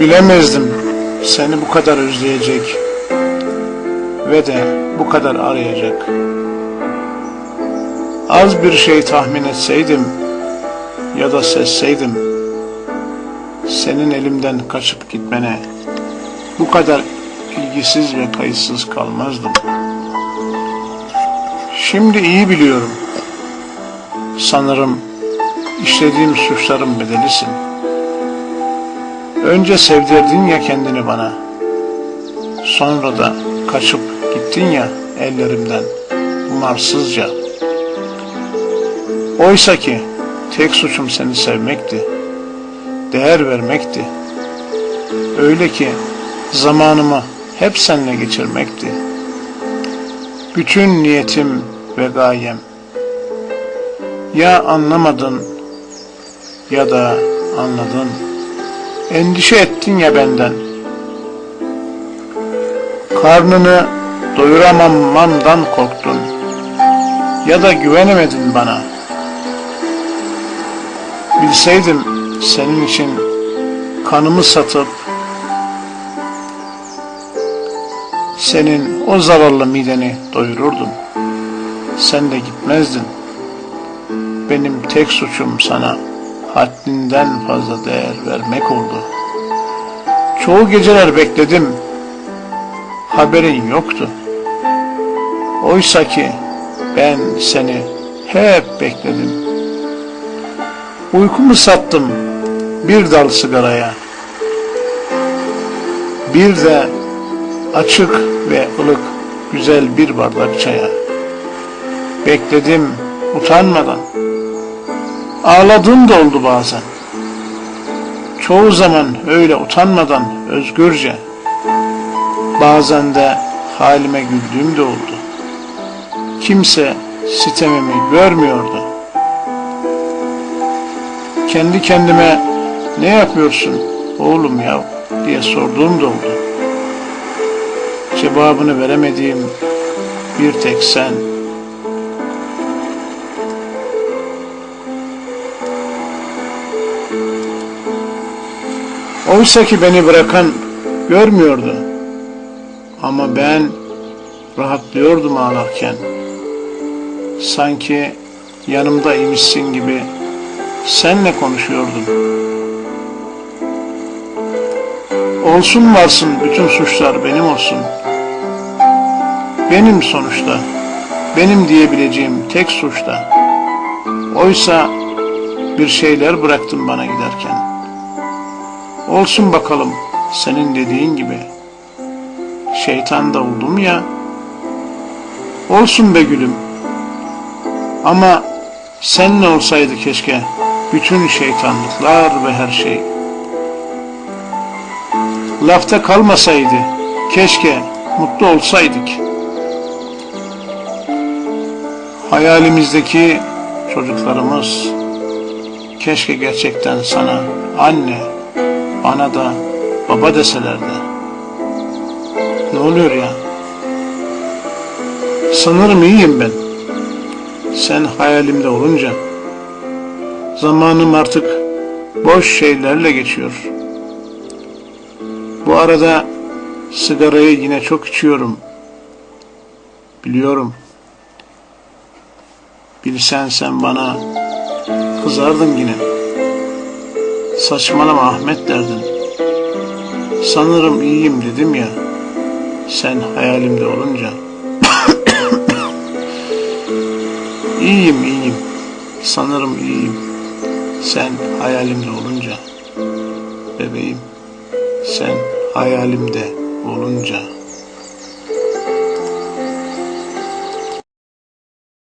Bilemezdim seni bu kadar özleyecek ve de bu kadar arayacak. Az bir şey tahmin etseydim ya da sezseydim senin elimden kaçıp gitmene bu kadar ilgisiz ve kayıtsız kalmazdım. Şimdi iyi biliyorum. Sanırım işlediğim suçların bedelisin. Önce sevdirdin ya kendini bana. Sonra da kaçıp gittin ya ellerimden umarsızca. Oysa ki tek suçum seni sevmekti. Değer vermekti. Öyle ki zamanımı hep seninle geçirmekti. Bütün niyetim ve gayem. Ya anlamadın ya da anladın. Endişe ettin ya benden. Karnını doyuramamamdan korktun. Ya da güvenemedin bana. Bilseydim senin için kanımı satıp senin o zavallı mideni doyururdum. Sen de gitmezdin. Benim tek suçum sana haddinden fazla değer vermek oldu. Çoğu geceler bekledim. Haberin yoktu. Oysa ki ben seni hep bekledim. Uykumu sattım bir dal sigaraya. Bir de açık ve ılık güzel bir bardak çaya. Bekledim utanmadan. Ağladığım da oldu bazen. Çoğu zaman öyle utanmadan özgürce. Bazen de halime güldüğüm de oldu. Kimse sitemimi görmüyordu. Kendi kendime ne yapıyorsun oğlum ya diye sorduğum da oldu. Cevabını veremediğim bir tek sen. Oysa ki beni bırakan görmüyordu. Ama ben rahatlıyordum ağlarken. Sanki yanımda imişsin gibi senle konuşuyordum. Olsun varsın bütün suçlar benim olsun. Benim sonuçta, benim diyebileceğim tek suçta. Oysa bir şeyler bıraktın bana giderken. Olsun bakalım senin dediğin gibi. Şeytan da oldum ya. Olsun be gülüm. Ama sen ne olsaydı keşke bütün şeytanlıklar ve her şey. Lafta kalmasaydı keşke mutlu olsaydık. Hayalimizdeki çocuklarımız keşke gerçekten sana anne, bana da baba deselerdi. Ne oluyor ya? Sanırım iyiyim ben. Sen hayalimde olunca. Zamanım artık boş şeylerle geçiyor. Bu arada sigarayı yine çok içiyorum. Biliyorum. Bilsen sen bana kızardın yine. Saçmalama Ahmet derdin. Sanırım iyiyim dedim ya. Sen hayalimde olunca. iyiyim iyiyim. Sanırım iyiyim. Sen hayalimde olunca. Bebeğim. Sen hayalimde olunca.